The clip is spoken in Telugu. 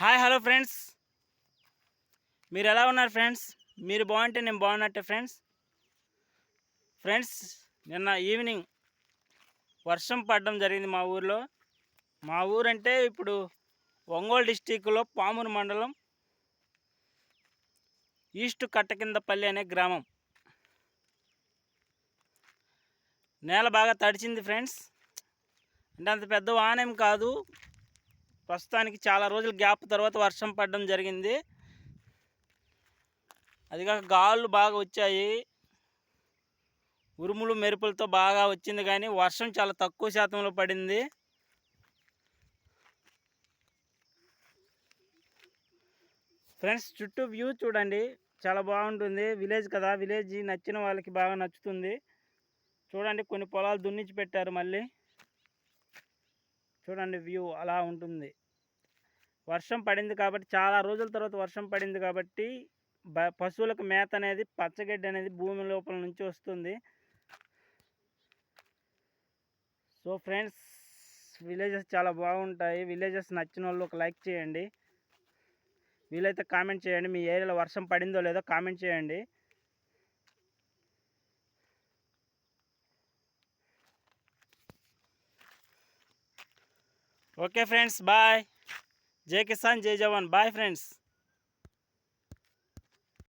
Hi hello friends. మీరు ఎలా ఉన్నారు ఫ్రెండ్స్? మీరు బాగుంటే నేను బాగున్నట్టే ఫ్రెండ్స్. ఫ్రెండ్స్ నిన్న ఈవినింగ్ వర్షం పడడం జరిగింది మా ఊర్లో. మా ఊరంటే ఇప్పుడు ఒంగోలు డిస్టిక్లో పామూరు మండలం ఈస్ట్ కట్టకిందపల్లి అనే గ్రామం. నేల బాగా తడిచింది ఫ్రెండ్స్. అంటే అంత పెద్ద వానేం కాదు. ప్రస్తుతానికి చాలా రోజుల గ్యాప్ తర్వాత వర్షం పడడం జరిగింది. అది కాక గాళ్ళు బాగా వచ్చాయి. ఉరుములు మెరుపులతో బాగా వచ్చింది కానీ వర్షం చాలా తక్కువ శాతంలో పడింది. ఫ్రెండ్స్ చుట్టూ వ్యూ చూడండి. చాలా బాగుంటుంది. విలేజ్ కదా. విలేజ్ నచ్చిన వాళ్ళకి బాగా నచ్చుతుంది. చూడండి కొన్ని పొలాలు దున్నించి పెట్టారు మళ్ళీ. చూడండి వ్యూ అలా ఉంటుంది. వర్షం పడింది కాబట్టి చాలా రోజుల తర్వాత వర్షం పడింది కాబట్టి బ పశువులకు మేత అనేది పచ్చగడ్డి అనేది భూమి లోపల నుంచి వస్తుంది. సో ఫ్రెండ్స్ విలేజెస్ చాలా బాగుంటాయి. విలేజెస్ నచ్చిన వాళ్ళు ఒక లైక్ చేయండి. వీలైతే కామెంట్ చేయండి. మీ ఏరియాలో వర్షం పడిందో లేదో కామెంట్ చేయండి. Okay friends bye. జై కిసాన్ జై జవాన్. Bye friends.